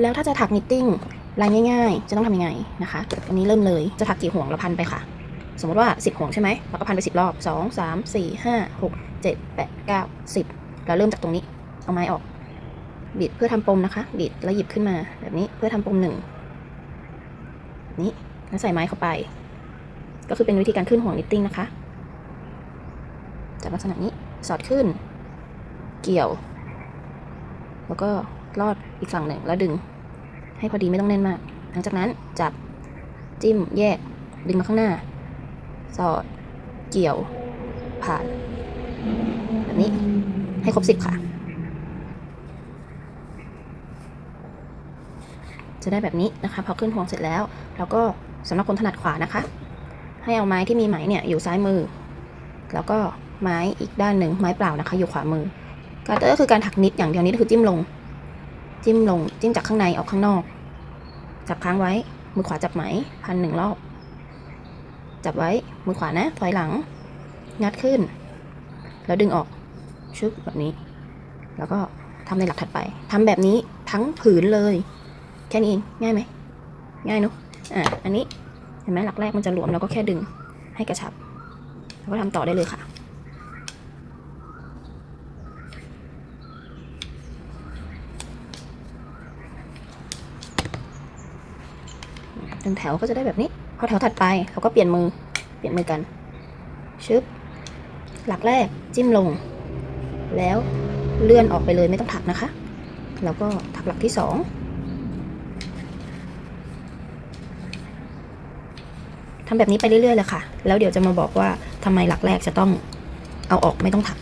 แล้วถ้าจะถักนิตติ้งลายง่ายๆ จะต้องทำยังไงนะคะวันนี้เริ่มเลยจะถักกี่ห่วงเราพันไปค่ะ สมมติว่า 10 ห่วงใช่ไหมเราก็พันไป 10 รอบ 2 3 4 5 6 7 8 9 10 เราเริ่มจากตรงนี้ เอาไม้ออก บิดเพื่อทำปมนะคะ บิดแล้วหยิบขึ้นมาแบบนี้เพื่อทำปมหนึ่งนี้แล้วใส่ไม้เข้าไป ก็คือเป็นวิธีการขึ้นห่วงนิตติ้งนะคะจากลักษณะนี้สอดขึ้น เกี่ยว แล้วก็ ลอดอีกฝั่งหนึ่งแล้วดึง ให้พอดีไม่ต้องแน่นมาก หลังจากนั้นจับจิ้มแยกดึงมาข้างหน้า สอด เกี่ยว ผ่าน แบบนี้ให้ครบสิบค่ะ จะได้แบบนี้นะคะ พอขึ้นห่วงเสร็จแล้วเราก็สำหรับคนถนัดขวานะคะ ให้เอาไม้ที่มีไหมเนี่ยอยู่ซ้ายมือ แล้วก็ไม้อีกด้านหนึ่งไม้เปล่านะคะ อยู่ขวามือ การก็คือการถักนิดอย่างเดียวนี้คือจิ้มลง จิ้มลง จิ้มจากข้างในออกข้างนอก จับค้างไว้ มือขวาจับไหม พันหนึ่งรอบ จับไว้ มือขวานะ ถอยหลัง งัดขึ้น แล้วดึงออก ชึบแบบนี้ แล้วก็ทำในหลักถัดไปทำแบบนี้ทั้งผืนเลย แค่นี้เอง ง่ายไหม ง่ายเนอะอะ อันนี้ เห็นไหมหลักแรกมันจะหลวมเราก็แค่ดึงให้กระชับ แล้วก็ทำต่อได้เลยค่ะ หนึ่งแถวก็จะได้แบบนี้ พอแถวถัดไปเราก็เปลี่ยนมือ เปลี่ยนมือกัน ชึบ หลักแรกจิ้มลง แล้วเลื่อนออกไปเลยไม่ต้องถักนะคะ แล้วก็ถักหลักที่สองทำแบบนี้ไปเรื่อยๆเลยค่ะ แล้วเดี๋ยวจะมาบอกว่าทำไมหลักแรกจะต้องเอาออกไม่ต้องถัก